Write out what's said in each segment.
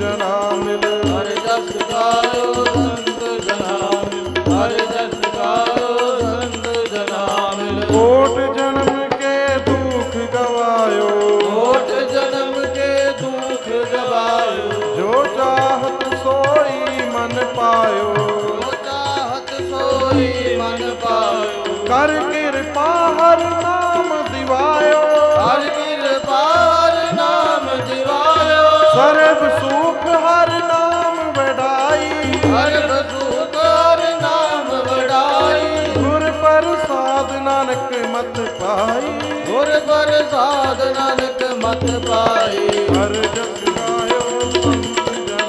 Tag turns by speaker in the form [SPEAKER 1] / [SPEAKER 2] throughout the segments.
[SPEAKER 1] ਜਨਾ ਮਿਲ।
[SPEAKER 2] ਹਰ ਜਸ ਗਾਇਓ ਸੰਤ ਜਨਾ ਮਿਲ। ਹਰ ਜਸ ਗਾਇਓ ਸੰਤ ਜਨਾ ਮਿਲ।
[SPEAKER 1] ਕੋਟ ਜਨਮ ਕੇ ਦੁਖ ਗਵਾਇਓ।
[SPEAKER 2] ਕੋਟ ਜਨਮ ਕੇ ਦੁਖ ਗਵਾਇਓ।
[SPEAKER 1] ਜੋ ਚਾਹਤ ਸੋਈ ਮਨ ਪਾਇਓ।
[SPEAKER 2] ਜੋ ਚਾਹਤ ਸੋਈ ਮਨ ਪਾਇਓ।
[SPEAKER 1] ਕਰ ਕਿਰਪਾ ਹਰ ਨਾਮ ਦਿਵਾਇਓ।
[SPEAKER 2] ਹਰ ਕਿਰਪਾ ਹਰ ਨਾਮ
[SPEAKER 1] ਵਡਾਈ। ਗੁਰ ਪ੍ਰਸਾਦ ਨਾਨਕ ਮਤ ਪਾਈ।
[SPEAKER 2] ਗੁਰ ਪ੍ਰਸਾਦ ਨਾਨਕ ਮਤ ਪਾਈ।
[SPEAKER 1] ਹਰ ਜਸ ਗਾਇਓ ਸੰਤ ਜਨਾ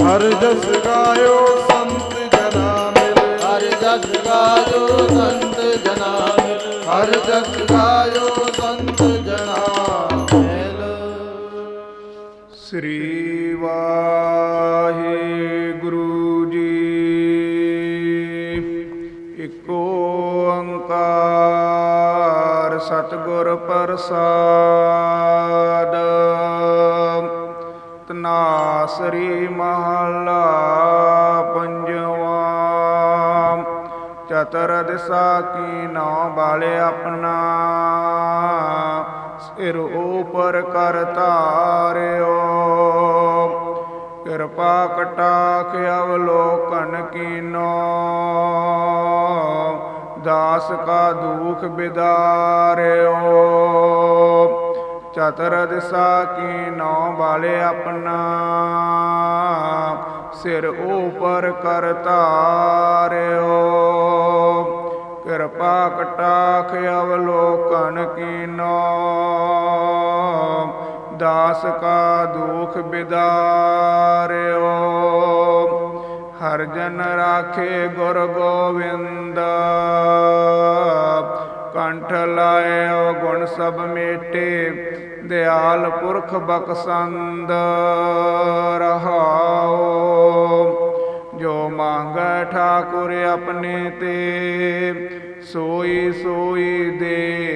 [SPEAKER 1] ਹਰ ਜਸ ਗਾਇਓ ਸੰਤ ਜਨਾ ਮਿਲ।
[SPEAKER 2] ਹਰ ਜਸ ਗਾਇਓ ਸੰਤ ਜਨਾ ਮਿਲ। ਹਰ ਜਸ ਗਾਇਓ ਸੰਤ ਜਨਾ ਮਿਲ।
[SPEAKER 1] ਸ੍ਰੀ ਵਾਹਿਗੁਰੂ ਇਕ ਓੰਕਾਰ ਸਤਿਗੁਰ ਪ੍ਰਸਾਦ। ਤਨਾਸਰੀ ਮਹਲਾ ਪੰਜਵਾ। ਚਤਰ ਦਿਸਾ ਕੀ ਨੌ ਬਾਲੇ ਆਪਣਾ। ਸਿਰ ਉਪਰ ਕਰ ਧਾਰਿਓ। ਕਿਰਪਾ ਕਟਾਖ ਅਵਲੋਕਨ ਕੀਨੋ। ਦਾਸ ਕਾ ਦੁਖ ਬਿਦਾਰਿਓ। ਚਤਰ ਦਿਸਾ ਕੀ ਨੌ ਵਾਲੇ ਆਪਣਾ, ਸਿਰ ਉਪਰ ਕਰ ਧਾਰਿਓ। ਕਿਰਪਾ ਕਟਾਖ ਅਵਲੋਕਨ ਕੀਨੋ। ਦਾਸ ਕਾ ਦੁਖ ਬਿਦਾਰਿਓ। ਹਰ ਜਨ ਰਾਖੇ ਗੁਰ ਗੋਵਿੰਦ। ਕੰਠ ਲਾਇਓ ਗੁਣ ਸਭ ਮੇਟੇ, ਦਿਆਲ ਪੁਰਖ ਬਖਸੰਦ ਰਹਾਓ। ਜੋ ਮੰਗੈ ਠਾਕੁਰ ਆਪਣੇ ਤੇ, ਸੋਈ ਸੋਈ ਦੇ